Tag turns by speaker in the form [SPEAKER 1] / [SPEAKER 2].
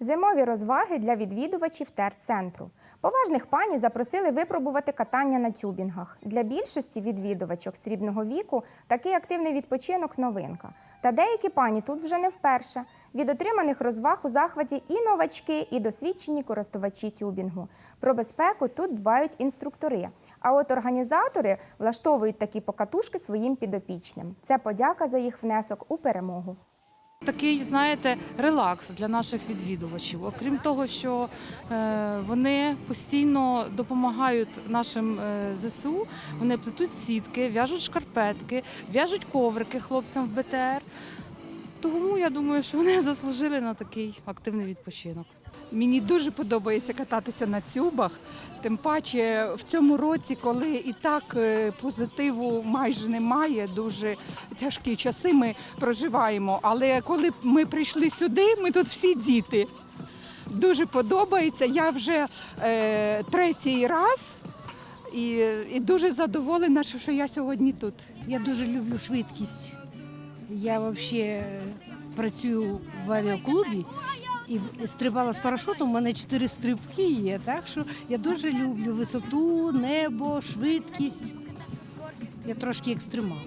[SPEAKER 1] Зимові розваги для відвідувачів терцентру. Поважних пані запросили випробувати катання на тюбінгах. Для більшості відвідувачок срібного віку такий активний відпочинок новинка. Та деякі пані тут вже не вперше. Від отриманих розваг у захваті і новачки, і досвідчені користувачі тюбінгу. Про безпеку тут дбають інструктори. А от організатори влаштовують такі покатушки своїм підопічним. Це подяка за їх внесок у перемогу.
[SPEAKER 2] Такий, знаєте, релакс для наших відвідувачів. Окрім того, що е, вони постійно допомагають нашим е, ЗСУ, вони плетуть сітки, в'яжуть шкарпетки, в'яжуть коврики хлопцям в БТР. Тому я думаю, що вони заслужили на такий активний відпочинок.
[SPEAKER 3] Мені дуже подобається кататися на тюбах. Тим паче в цьому році, коли і так е, позитиву майже немає, дуже тяжкі часи ми проживаємо. Але коли ми прийшли сюди, ми тут всі діти. Дуже подобається. Я вже е, третій раз і, і дуже задоволена, що що я сьогодні тут.
[SPEAKER 4] Я дуже люблю швидкість. Я взагалі працюю в авіаклубі і стрибала з парашутом. У мене чотири стрибки є. Так що я дуже люблю висоту, небо, швидкість. Я трошки екстремал.